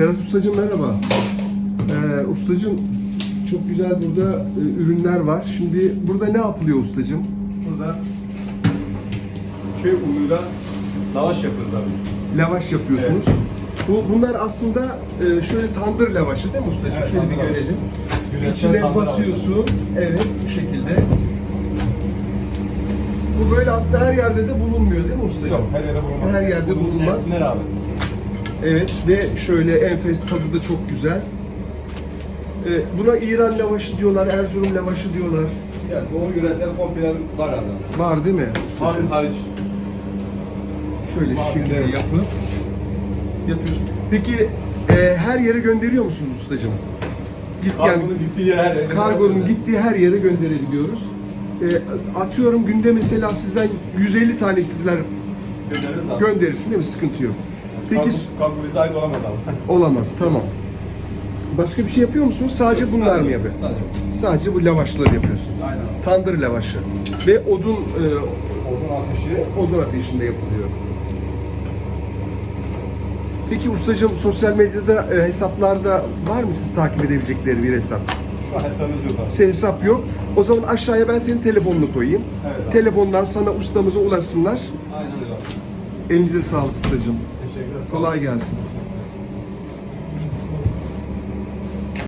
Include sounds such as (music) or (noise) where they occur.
Berat Ustacığım merhaba. Ee, ustacığım çok güzel burada e, ürünler var. Şimdi burada ne yapılıyor ustacığım? Burada köy unuyla lavaş yapıyoruz abi. Lavaş yapıyorsunuz. Bu bunlar aslında e, şöyle tandır lavaşı değil mi ustacığım? Evet, şöyle bir tandır görelim. İçine tandır basıyorsun. Evet bu şekilde. Bu böyle aslında her yerde de bulunmuyor değil mi ustacığım? Yok her yerde bulunmaz. Her yerde Bunun bulunmaz. nesneler abi. Evet ve şöyle enfes tadı da çok güzel. Ee, buna İran lavaşı diyorlar, Erzurum lavaşı diyorlar. Yani doğu yöresel komple var abi. Var değil mi? Harun hariç. Şöyle Var, şimdi evet. yapıp yapıyorsun. Peki e, her yere gönderiyor musunuz ustacığım? Git yani Kargonun gittiği yer her yerde. kargonun gittiği her yere gönderebiliyoruz. E, atıyorum günde mesela sizden 150 tane abi. gönderirsin değil mi? Sıkıntı yok. Peki kargo bize ait olamaz abi. (laughs) olamaz tamam. Başka bir şey yapıyor musunuz? Sadece bunlar mı yapıyor? Sadece. Sadece bu lavaşları yapıyorsunuz. Aynen. Tandır lavaşı. Ve odun e, Odun ateşi. odun ateşinde yapılıyor. Peki ustacığım sosyal medyada e, hesaplarda var mı siz takip edebilecekleri bir hesap? Şu an hesabımız yok abi. Size hesap yok. O zaman aşağıya ben senin telefonunu koyayım. Evet abi. Telefondan sana ustamıza ulaşsınlar. Aynen öyle abi. Elinize sağlık ustacığım. Kolay gelsin.